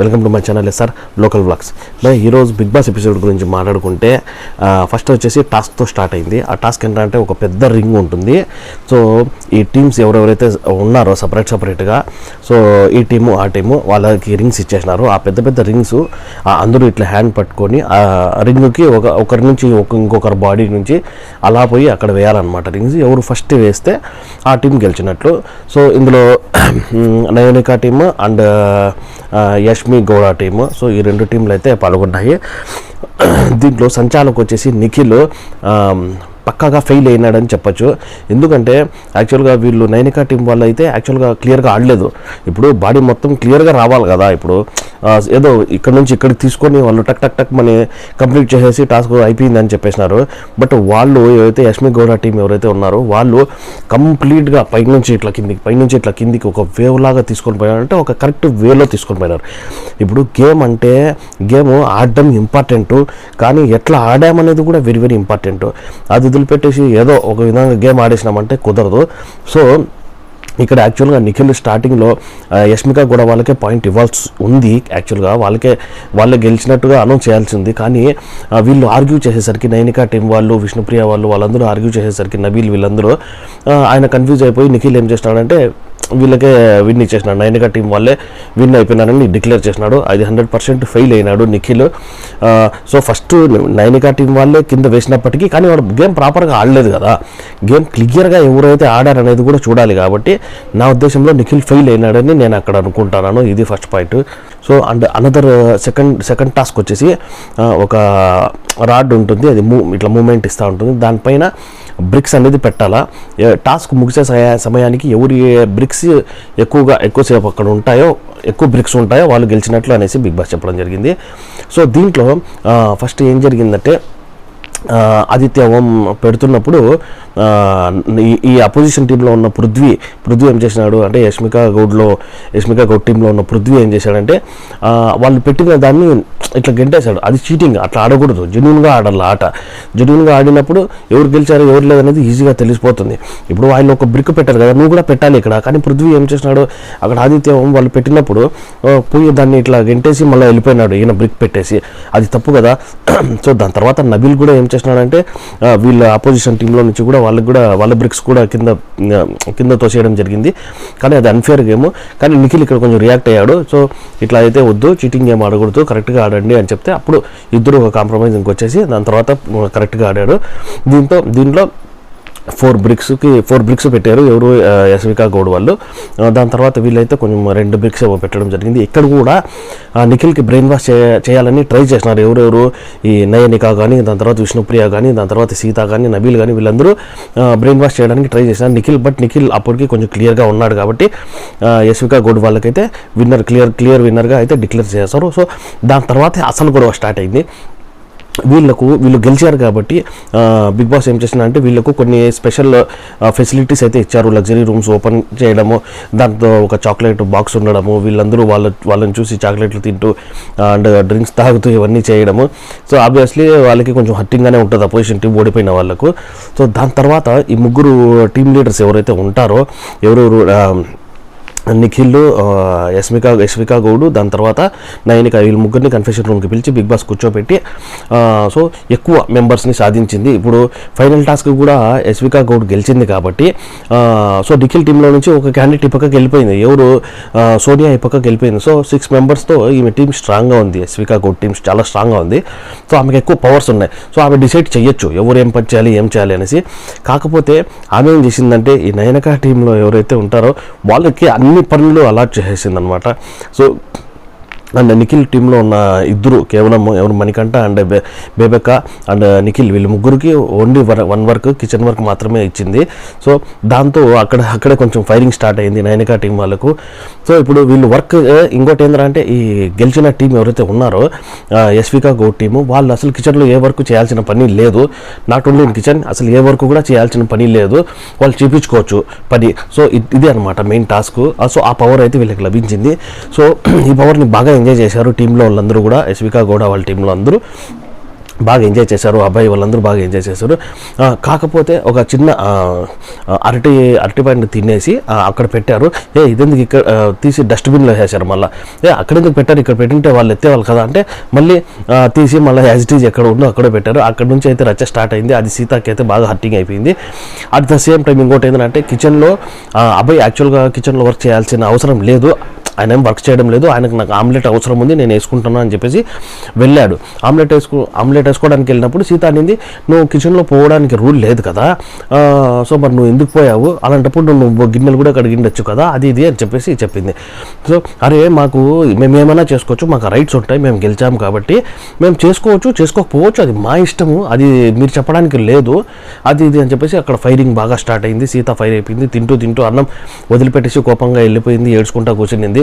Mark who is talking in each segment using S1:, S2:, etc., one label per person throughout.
S1: Welcome to my channel sir local blogs మరి ఈరోజు big boss episode గురించి మాట్లాడుకుంటే ఫస్ట్ వచ్చేసి టాస్క్తో స్టార్ట్ అయింది. ఆ టాస్క్ ఏంటంటే ఒక పెద్ద రింగ్ ఉంటుంది. సో ఈ టీమ్స్ ఎవరెవరైతే ఉన్నారో సపరేట్ సపరేట్గా సో ఈ టీము ఆ టీము వాళ్ళకి రింగ్స్ ఇచ్చేసినారు. ఆ పెద్ద పెద్ద రింగ్స్ అందరూ ఇట్లా హ్యాండ్ పట్టుకొని ఆ రింగ్కి ఒక ఒకరి నుంచి ఒక ఇంకొకరి బాడీ నుంచి అలా పోయి అక్కడ వేయాలన్నమాట రింగ్స్. ఎవరు ఫస్ట్ వేస్తే ఆ టీం గెలిచినట్లు. సో ఇందులో Nayanika team and Yashmi Gowda team. So ఈ రెండు టీంలు అయితే పాల్గొన్నాయి. దీంట్లో సంచాలకు వచ్చేసి నిఖిల్ పక్కాగా ఫెయిల్ అయినాడని చెప్పొచ్చు. ఎందుకంటే యాక్చువల్గా వీళ్ళు నైనికా టీం వాళ్ళు అయితే యాక్చువల్గా క్లియర్గా ఆడలేదు. ఇప్పుడు బాడీ మొత్తం క్లియర్గా రావాలి కదా ఇప్పుడు. ఏదో ఇక్కడ నుంచి ఇక్కడికి తీసుకొని వాళ్ళు టక్ టక్ టక్ మని కంప్లీట్ చేసేసి టాస్క్ అయిపోయిందని చెప్పేసినారు. బట్ వాళ్ళు ఏవైతే యష్మి గౌడ టీం ఎవరైతే ఉన్నారో వాళ్ళు కంప్లీట్గా పైనుంచి ఇట్లా కిందికి పైనుంచి ఇట్లా కిందికి ఒక వేవ్ లాగా తీసుకొని పోయారంటే ఒక కరెక్ట్ వేలో తీసుకొని పోయినారు. ఇప్పుడు గేమ్ అంటే గేమ్ ఆడడం ఇంపార్టెంట్ కానీ ఎట్లా ఆడామనేది కూడా వెరీ వెరీ ఇంపార్టెంట్ అది వదిలిపెట్టేసి ఏదో ఒక విధంగా గేమ్ ఆడేసినామంటే కుదరదు. సో ఇక్కడ యాక్చువల్గా నిఖిల్ స్టార్టింగ్లో యష్మిక కూడా వాళ్ళకే పాయింట్ ఇవ్వాల్సి ఉంది. యాక్చువల్గా వాళ్ళకే వాళ్ళే గెలిచినట్టుగా అనౌన్స్ చేయాల్సి ఉంది కానీ వీళ్ళు ఆర్గ్యూ చేసేసరికి నైనికా టీం వాళ్ళు విష్ణుప్రియ వాళ్ళు వాళ్ళందరూ ఆర్గ్యూ చేసేసరికి నబీల్ వీళ్ళందరూ ఆయన కన్ఫ్యూజ్ అయిపోయి నిఖిల్ ఏం చేస్తున్నాడంటే వీళ్ళకే విన్ ఇచ్చేసినాడు. నైనికా టీం వాళ్ళే విన్ అయిపోయినారని డిక్లేర్ చేసినాడు. అది హండ్రెడ్ పర్సెంట్ ఫెయిల్ అయినాడు Nikhil. So first Nainika team వాళ్ళే కింద వేసినప్పటికీ కానీ వాడు గేమ్ ప్రాపర్గా ఆడలేదు కదా. గేమ్ క్లియర్గా ఎవరైతే ఆడారనేది కూడా చూడాలి కాబట్టి నా ఉద్దేశంలో నిఖిల్ ఫెయిల్ అయినాడని నేను అక్కడ అనుకుంటున్నాను. ఇది first point so and another second second task వచ్చేసి uh, ఒక రాడ్ ఉంటుంది అది మూ ఇట్లా మూమెంట్ ఇస్తూ ఉంటుంది. దానిపైన బ్రిక్స్ అనేది పెట్టాలా? టాస్క్ ముగిసే సమయానికి ఎవరి బ్రిక్స్ ఎక్కువగా ఎక్కువసేపు అక్కడ ఉంటాయో ఎక్కువ బ్రిక్స్ ఉంటాయో వాళ్ళు గెలిచినట్లు అనేసి బిగ్ బాస్ చెప్పడం జరిగింది. సో దీంట్లో uh, ఫస్ట్ ఏం జరిగిందంటే ఆదిత్య ఓం పెడుతున్నప్పుడు ఈ- ఈ అపోజిషన్ టీంలో ఉన్న పృథ్వీ పృథ్వీ ఏం చేసినాడు అంటే యష్మిక గౌడ్లో యష్మిక గౌడ్ టీంలో ఉన్న పృథ్వీ ఏం చేశాడంటే వాళ్ళు పెట్టిన దాన్ని ఇట్లా గెంటేశాడు. అది చీటింగ్ అట్లా ఆడకూడదు. జెన్యున్గా ఆడాలి ఆట. జెన్యున్గా ఆడినప్పుడు ఎవరు గెలిచారు ఎవరు లేదనేది ఈజీగా తెలిసిపోతుంది. ఇప్పుడు ఆయన ఒక బ్రిక్ పెట్టారు కదా నువ్వు కూడా పెట్టాలి ఇక్కడ. కానీ పృథ్వీ ఏం చేసినాడు? అక్కడ ఆదిత్య వాళ్ళు పెట్టినప్పుడు పోయి దాన్ని ఇట్లా గెంటేసి మళ్ళీ వెళ్ళిపోయినాడు. ఈయన బ్రిక్ పెట్టేసి. అది తప్పు కదా. సో దాని తర్వాత నబీల్ కూడా ఏం చేసినాడంటే వీళ్ళ ఆపోజిషన్ టీంలో నుంచి కూడా వాళ్ళకి కూడా వాళ్ళ బ్రిక్స్ కూడా కింద కింద తోసేయడం జరిగింది. కానీ అది అన్ఫేర్ గేమ్ కానీ నిఖిల్ ఇక్కడ కొంచెం రియాక్ట్ అయ్యాడు. సో ఇట్లా అయితే వద్దు. చీటింగ్ గేమ్ ఆడకూడదు. కరెక్ట్గా రండి అని చెప్తే అప్పుడు ఇద్దరు ఒక కాంప్రమైజ్ ఇంకొచ్చేసి దాని తర్వాత కరెక్ట్గా ఆడాడు. దీంతో దీంట్లో ఫోర్ బ్రిక్స్కి ఫోర్ బ్రిక్స్ పెట్టారు ఎవరు యశ్వికా గౌడ్ వాళ్ళు. దాని తర్వాత వీళ్ళైతే కొంచెం రెండు బ్రిక్స్ ఏమో పెట్టడం జరిగింది. ఇక్కడ కూడా నిఖిల్కి బ్రెయిన్ వాష్ చేయాలని ట్రై చేసినారు ఎవరెవరు ఈ నయనిక కానీ దాని తర్వాత విష్ణుప్రియ కానీ దాని తర్వాత సీత కానీ నబీల్ కానీ వీళ్ళందరూ బ్రెయిన్ వాష్ చేయడానికి ట్రై చేసినారు నిఖిల్ బట్ నిఖిల్ అప్పటికి కొంచెం క్లియర్గా ఉన్నాడు కాబట్టి యశ్వికా గౌడ్ వాళ్ళకైతే విన్నర్ క్లియర్ క్లియర్ విన్నర్గా అయితే డిక్లేర్ చేస్తారు సో దాని తర్వాత అసలు గొడవ స్టార్ట్ అయింది. వీళ్ళకు వీళ్ళు గెలిచారు కాబట్టి బిగ్ బాస్ ఏం చేసిందంటే వీళ్ళకు కొన్ని స్పెషల్ ఫెసిలిటీస్ అయితే ఇచ్చారు. లగ్జరీ రూమ్స్ ఓపెన్ చేయడము దాంతో ఒక చాక్లెట్ బాక్స్ ఉండడము వీళ్ళందరూ వాళ్ళ వాళ్ళని చూసి చాక్లెట్లు తింటూ అండ్ డ్రింక్స్ తాగుతూ ఇవన్నీ చేయడము. సో ఆబ్వియస్లీ వాళ్ళకి కొంచెం హట్టింగ్గానే ఉంటుంది అపోజిషన్ టీం ఓడిపోయిన వాళ్ళకు. సో దాని తర్వాత ఈ ముగ్గురు టీమ్ లీడర్స్ ఎవరైతే ఉంటారో ఎవరెవరు నిఖిల్ ఆ, యస్మిక యశ్విక గౌడు దాని తర్వాత నయనిక వీళ్ళు ముగ్గురిని కన్ఫెషన్ రూమ్కి పిలిచి బిగ్ బాస్ కూర్చోబెట్టి సో ఎక్కువ మెంబర్స్ని సాధించింది. ఇప్పుడు ఫైనల్ టాస్క్ కూడా యశ్విక గౌడ్ గెలిచింది కాబట్టి సో నిఖిల్ టీంలో నుంచి ఒక క్యాండిడేట్ ఈ పక్కకి వెళ్ళిపోయింది. ఎవరు? సోనియా ఈ పక్కకి వెళ్ళిపోయింది. సో సిక్స్ మెంబర్స్తో ఈమె టీం స్ట్రాంగ్గా ఉంది. యశ్విక గౌడ్ టీం చాలా స్ట్రాంగ్గా ఉంది. సో ఆమెకు ఎక్కువ పవర్స్ ఉన్నాయి. సో ఆమె డిసైడ్ చేయొచ్చు ఎవరు ఏం పని చేయాలి ఏం చేయాలి అనేసి. కాకపోతే ఆమె ఏం చేసిందంటే ఈ నయనక టీంలో ఎవరైతే ఉంటారో వాళ్ళకి అన్ని పనులు అలాట్ చేసేసింది అనమాట సో అండ్ నిఖిల్ టీంలో ఉన్న ఇద్దరు కేవలం ఎవరు మణికంఠ అండ్ బే బేబెక్క అండ్ నిఖిల్ వీళ్ళు ముగ్గురికి only one work kitchen work మాత్రమే ఇచ్చింది. సో దాంతో అక్కడ అక్కడే కొంచెం ఫైరింగ్ స్టార్ట్ అయింది నైనికా టీం వాళ్ళకు. సో ఇప్పుడు వీళ్ళు వర్క్ ఇంకోటి ఏంటంటే ఈ గెలిచిన టీం ఎవరైతే ఉన్నారో ఎస్వికా గౌడ్ టీము వాళ్ళు అసలు కిచెన్లో ఏ వర్క్ చేయాల్సిన పని లేదు. నాట్ ఓన్లీ ఇన్ కిచెన్ అసలు ఏ వర్క్ కూడా చేయాల్సిన పని లేదు. వాళ్ళు చేపించుకోవచ్చు పని. సో ఇ- ఇది అనమాట మెయిన్ టాస్క్ సో ఆ పవర్ అయితే వీళ్ళకి లభించింది. సో ఈ పవర్ని బాగా ఎంజాయ్ చేశారు టీంలో వాళ్ళందరూ కూడా. ఎస్వికా గౌడ వాళ్ళ టీంలో అందరూ బాగా ఎంజాయ్ చేశారు. అబ్బాయి వాళ్ళందరూ బాగా ఎంజాయ్ చేశారు. కాకపోతే ఒక చిన్న అరటి అరటి పండు తినేసి అక్కడ పెట్టారు. ఏ ఇదెందుకు ఇక్కడ తీసి డస్ట్బిన్లో వేసారు మళ్ళీ? ఏ అక్కడ ఎందుకు పెట్టారు? ఇక్కడ పెట్టింటే వాళ్ళు ఎత్తేవాళ్ళు కదా అంటే మళ్ళీ తీసి మళ్ళీ యాజ్ ఎక్కడ ఉందో అక్కడే పెట్టారు. అక్కడ నుంచి అయితే రచ్చ స్టార్ట్ అయింది. అది సీతాకి అయితే బాగా హర్టింగ్ అయిపోయింది. అట్ ద సేమ్ టైం ఇంకోటి ఏంటంటే కిచెన్లో అబ్బాయి యాక్చువల్గా కిచెన్లో వర్క్ చేయాల్సిన అవసరం లేదు. ఆయన ఏం వర్క్ చేయడం లేదు ఆయనకు నాకు ఆమ్లెట్ అవసరం ఉంది నేను వేసుకుంటున్నాను అని చెప్పేసి వెళ్ళాడు. ఆమ్లెట్ వేసుకో ఆమ్లెట్ వేసుకోవడానికి వెళ్ళినప్పుడు సీత అనింది నువ్వు కిచెన్లో పోవడానికి రూల్ లేదు కదా సో మరి నువ్వు ఎందుకు పోయావు? అలాంటప్పుడు నువ్వు గిన్నెలు కూడా కడిగిండొచ్చు కదా అది ఇది అని చెప్పేసి చెప్పింది. సో అరే మాకు మేము ఏమైనా చేసుకోవచ్చు మాకు రైట్స్ ఉంటాయి మేము గెలిచాము కాబట్టి మేము చేసుకోవచ్చు చేసుకోకపోవచ్చు అది మా ఇష్టము అది మీరు చెప్పడానికి లేదు అది ఇది అని చెప్పేసి అక్కడ ఫైరింగ్ బాగా స్టార్ట్ అయింది సీత ఫైర్ అయిపోయింది తింటూ తింటూ అన్నం వదిలిపెట్టేసి కోపంగా వెళ్ళిపోయింది ఏడ్చుకుంటా కూర్చునింది.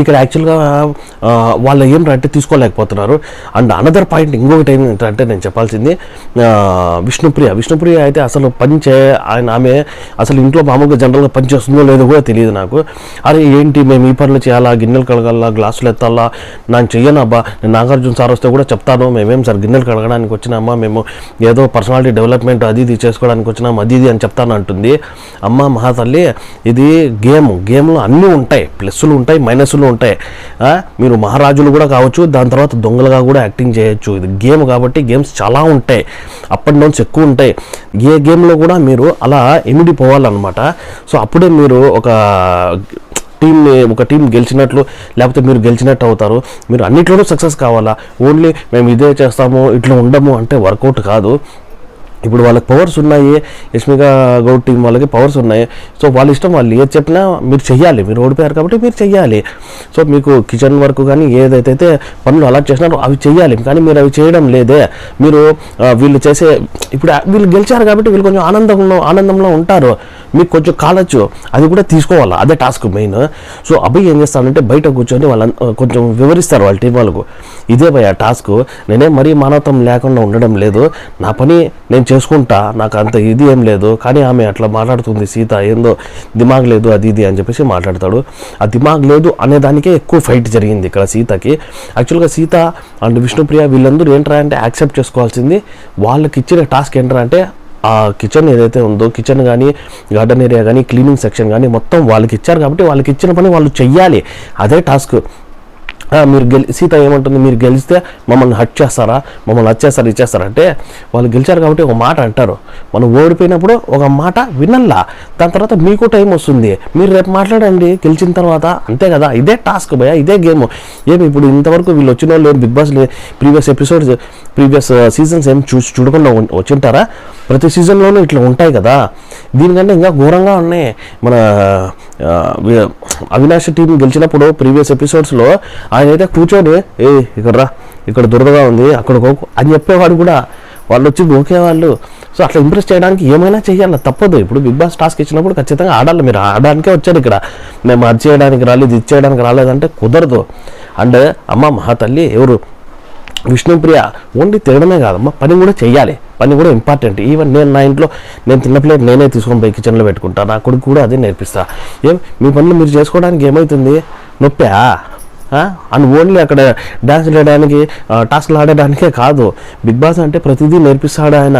S1: ఇక్కడ యాక్చువల్గా వాళ్ళు ఏం అంటే తీసుకోలేకపోతున్నారు. అండ్ అనదర్ పాయింట్ ఇంకొకటి ఏంటంటే నేను చెప్పాల్సింది విష్ణుప్రియ. విష్ణుప్రియ అయితే అసలు పని చే ఆయన ఆమె అసలు ఇంట్లో మామూలుగా జనరల్గా పని చేస్తుందో లేదో కూడా తెలియదు నాకు. అరే ఏంటి మేము ఈ పనులు చేయాలా? గిన్నెలు కడగాలా? గ్లాసులు ఎత్తాలా? నేను చెయ్యను అబ్బా. నేను నాగార్జున సార్ వస్తే కూడా చెప్తాను. మేమేం సార్ గిన్నెలు కడగడానికి వచ్చినామా? మేము ఏదో పర్సనాలిటీ డెవలప్మెంట్ అది ఇది చేసుకోవడానికి వచ్చినాం అది ఇది అని చెప్తాను అంటుంది. అమ్మ మహాతల్లి ఇది గేమ్. గేమ్లో అన్నీ ఉంటాయి. ప్లస్లు ఉంటాయి మైనస్లు ఉంటాయి. మీరు మహారాజులు కూడా కావచ్చు దాని తర్వాత దొంగలుగా కూడా యాక్టింగ్ చేయొచ్చు. ఇది గేమ్ కాబట్టి గేమ్స్ చాలా ఉంటాయి. అప్ అండ్ డౌన్స్ ఎక్కువ ఉంటాయి. ఏ గేమ్లో కూడా మీరు అలా ఎమిడిపోవాలన్నమాట. సో అప్పుడే మీరు ఒక టీంని ఒక టీం గెలిచినట్లు లేకపోతే మీరు గెలిచినట్టు అవుతారు. మీరు అన్నిట్లోనూ సక్సెస్ కావాలా? ఓన్లీ మేము ఇదే చేస్తాము ఇట్లా ఉండము అంటే వర్కౌట్ కాదు. ఇప్పుడు వాళ్ళకి పవర్స్ ఉన్నాయి యష్మిక గౌడ్ టీం వాళ్ళకి పవర్స్ ఉన్నాయి. సో వాళ్ళ ఇష్టం వాళ్ళు ఏది చెప్పినా మీరు చెయ్యాలి. మీరు ఓడిపోయారు కాబట్టి మీరు చెయ్యాలి. సో మీకు కిచెన్ వర్క్ కానీ ఏదైతే పనులు అలా చేసినారో అవి చెయ్యాలి. కానీ మీరు అవి చేయడం లేదే. మీరు వీళ్ళు చేసే ఇప్పుడు వీళ్ళు గెలిచారు కాబట్టి వీళ్ళు కొంచెం ఆనందంలో ఆనందంలో ఉంటారు. మీకు కొంచెం కాలొచ్చు. అది కూడా తీసుకోవాలి? అదే టాస్క్ మెయిన్ సో అబ్బాయి ఏం చేస్తానంటే బయట కూర్చొని వాళ్ళ కొంచెం వివరిస్తారు వాళ్ళ టీం వాళ్ళకు. ఇదే భయ టాస్క్ నేనే మరీ మానవత్వం లేకుండా ఉండడం లేదు. నా పని నేను చేసుకుంటా నాకు అంత ఇది ఏం లేదు. కానీ ఆమె అట్లా మాట్లాడుతుంది సీత ఏందో దిమాగ్ లేదు అది ఇది అని చెప్పేసి మాట్లాడతాడు. ఆ దిమాగ్ లేదు అనే దానికే ఎక్కువ ఫైట్ జరిగింది ఇక్కడ సీతకి. యాక్చువల్గా సీత అండ్ విష్ణుప్రియ వీళ్ళందరూ ఏంట్రా అంటే యాక్సెప్ట్ చేసుకోవాల్సింది. వాళ్ళకి ఇచ్చిన టాస్క్ ఏంట్రా అంటే ఆ కిచెన్ ఏదైతే ఉందో కిచెన్ కానీ గార్డెన్ ఏరియా కానీ క్లీనింగ్ సెక్షన్ కానీ మొత్తం వాళ్ళకి ఇచ్చారు కాబట్టి వాళ్ళకి ఇచ్చిన పని వాళ్ళు చెయ్యాలి. అదే టాస్క్. మీరు గెలి సీత ఏమంటుంది మీరు గెలిస్తే మమ్మల్ని హట్ చేస్తారా? మమ్మల్ని హట్ చేస్తారా ఇచ్చేస్తారా? అంటే వాళ్ళు గెలిచారు కాబట్టి ఒక మాట అంటారు. మనం ఓడిపోయినప్పుడు ఒక మాట వినల్లా. దాని తర్వాత మీకు టైం వస్తుంది. మీరు రేపు మాట్లాడండి. గెలిచిన తర్వాత అంతే కదా. ఇదే టాస్క్ భయ ఇదే గేమ్. ఏమి ఇప్పుడు ఇంతవరకు వీళ్ళు వచ్చిన వాళ్ళు big boss previous episodes previous seasons ఏం చూసి చూడకుండా వచ్చింటారా? ప్రతి సీజన్లోనూ ఇట్లా ఉంటాయి కదా. దీనికంటే ఇంకా ఘోరంగా ఉన్నాయి. మన అవినాష్ టీం గెలిచినప్పుడు ప్రీవియస్ ఎపిసోడ్స్లో ఆయన అయితే కూర్చొని ఏ ఇక్కడ రా ఇక్కడ దురదగా ఉంది అక్కడ అని చెప్పేవాడు కూడా. వాళ్ళు వచ్చి గోకేవాళ్ళు సో అట్లా ఇంప్రెస్ చేయడానికి ఏమైనా చేయాలి తప్పదు. ఇప్పుడు బిగ్ బాస్ టాస్క్ ఇచ్చినప్పుడు ఖచ్చితంగా ఆడాలి. మీరు ఆడడానికే వచ్చారు ఇక్కడ. మేము అది చేయడానికి రాలేదు ఇది చేయడానికి రాలేదంటే కుదరదు. అండ్ అమ్మ మహా తల్లి ఎవరు విష్ణుప్రియ ఓన్లీ తినడమే కాదమ్మా పని కూడా చెయ్యాలి. పని కూడా ఇంపార్టెంట్ ఈవెన్ నేను నా ఇంట్లో నేను తిన్న ప్లేట్ నేనే తీసుకొని పోయి కిచెన్లో పెట్టుకుంటా. నా కొడుకు కూడా అదే నేర్పిస్తా. ఏం మీ పనులు మీరు చేసుకోవడానికి ఏమవుతుంది నొప్పా? అండ్ ఓన్లీ అక్కడ డ్యాన్స్ వేయడానికి టాస్క్లు ఆడడానికే కాదు. బిగ్ బాస్ అంటే ప్రతిదీ నేర్పిస్తాడు ఆయన.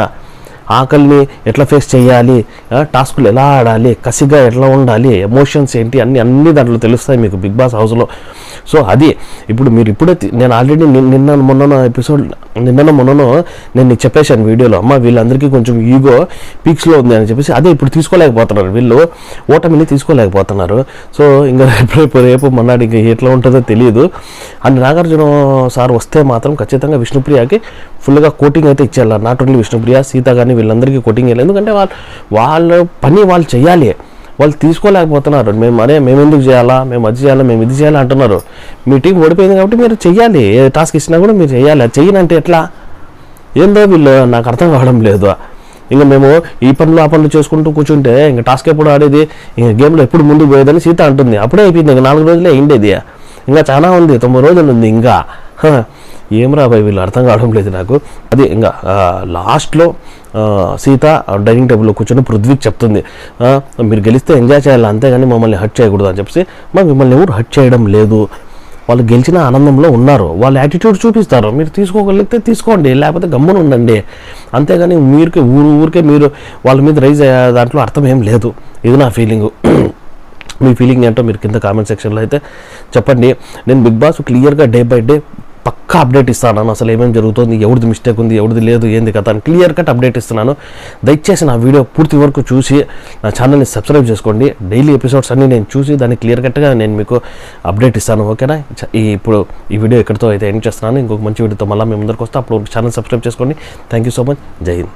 S1: ఆకలిని ఎట్లా ఫేస్ చేయాలి? టాస్కులు ఎలా ఆడాలి? కసిగా ఎట్లా ఉండాలి? ఎమోషన్స్ ఏంటి? అన్ని అన్ని దాంట్లో తెలుస్తాయి మీకు బిగ్ బాస్ హౌస్లో. సో అది ఇప్పుడు మీరు ఇప్పుడే నేను ఆల్రెడీ నిన్న మొన్న ఎపిసోడ్ నిన్న మొన్ననో నేను నీకు చెప్పేశాను వీడియోలో అమ్మ వీళ్ళందరికీ కొంచెం ఈగో పీక్స్లో ఉంది అని చెప్పేసి అదే ఇప్పుడు తీసుకోలేకపోతున్నారు వీళ్ళు ఓటమిని తీసుకోలేకపోతున్నారు. సో ఇంకా రేపు రేపు రేపు మొన్నటి ఇంకా ఎట్లా ఉంటుందో తెలియదు అండ్ నాగార్జున సార్ వస్తే మాత్రం ఖచ్చితంగా విష్ణుప్రియకి ఫుల్గా కోటింగ్ అయితే ఇచ్చేయాలి. నాట్ ఓన్లీ విష్ణుప్రియ సీత కానీ వీళ్ళందరికీ కోటింగ్ ఇవ్వాలి. ఎందుకంటే వాళ్ళు వాళ్ళ పని వాళ్ళు చేయాలి. వాళ్ళు తీసుకోలేకపోతున్నారు. మేము అరే మేము ఎందుకు చేయాలా? మేము అది చేయాలా? మేము ఇది చేయాలా? అంటున్నారు. మీ టీం ఓడిపోయింది కాబట్టి మీరు చెయ్యాలి. ఏ టాస్క్ ఇచ్చినా కూడా మీరు చెయ్యాలి. అది చెయ్యనంటే ఎట్లా? ఏందో వీళ్ళు నాకు అర్థం కావడం లేదు. ఇంకా మేము ఈ పనులు ఆ పనులు చేసుకుంటూ కూర్చుంటే ఇంకా టాస్క్ ఎప్పుడు ఆడేది? ఇంకా గేమ్లో ఎప్పుడు ముందుకు పోయేదని సీత అంటుంది. అప్పుడే అయిపోయింది. ఇంకా నాలుగు రోజులే అయిండేది. ఇంకా చాలా ఉంది. తొమ్మిది రోజులు ఉంది ఇంకా. ఏం రాబాయి వీళ్ళు? అర్థం కావడం లేదు నాకు. అది ఇంకా లాస్ట్లో సీత డైనింగ్ టేబుల్లో కూర్చొని పృథ్వీకి చెప్తుంది. మీరు గెలిస్తే ఎంజాయ్ చేయాలి అంతేగాని మమ్మల్ని హట్ చేయకూడదు అని చెప్పేసి. మా మిమ్మల్ని ఎవరు హట్ చేయడం లేదు. వాళ్ళు గెలిచిన ఆనందంలో ఉన్నారు. వాళ్ళ యాటిట్యూడ్ చూపిస్తారు. మీరు తీసుకోగలిగితే తీసుకోండి లేకపోతే గమ్మున ఉండండి. అంతేగాని మీరుకే ఊరు ఊరికే మీరు వాళ్ళ మీద రైజ్ అయ్యే దాంట్లో అర్థం ఏం లేదు. ఇది నా ఫీలింగు మీ ఫీలింగ్ ఏంటో మీరు కింద కామెంట్ సెక్షన్లో అయితే చెప్పండి. నేను బిగ్ బాస్ క్లియర్గా డే బై డే పక్కా అప్డేట్ ఇస్తాను. అసలు ఏమేమి జరుగుతుంది ఎవరిది మిస్టేక్ ఉంది ఎవరిది లేదు ఏంది కదా అని క్లియర్ కట్ అప్డేట్ ఇస్తున్నాను. దయచేసి నా వీడియో పూర్తి వరకు చూసి నా ఛానల్ని సబ్స్క్రైబ్ చేసుకోండి. డైలీ ఎపిసోడ్స్ అన్నీ నేను చూసి దాన్ని క్లియర్ కట్గా నేను మీకు అప్డేట్ ఇస్తాను. ఓకేనా ఈ ఇప్పుడు ఈ వీడియో ఎక్కడితో అయితే ఎండ్ చేస్తున్నాను. ఇంకొక మంచి వీడియోతో మళ్ళీ మేము ముందరికి వస్తే. అప్పుడు ఛానల్ సబ్స్క్రైబ్ చేసుకోండి. Thank you so much Jai Hind.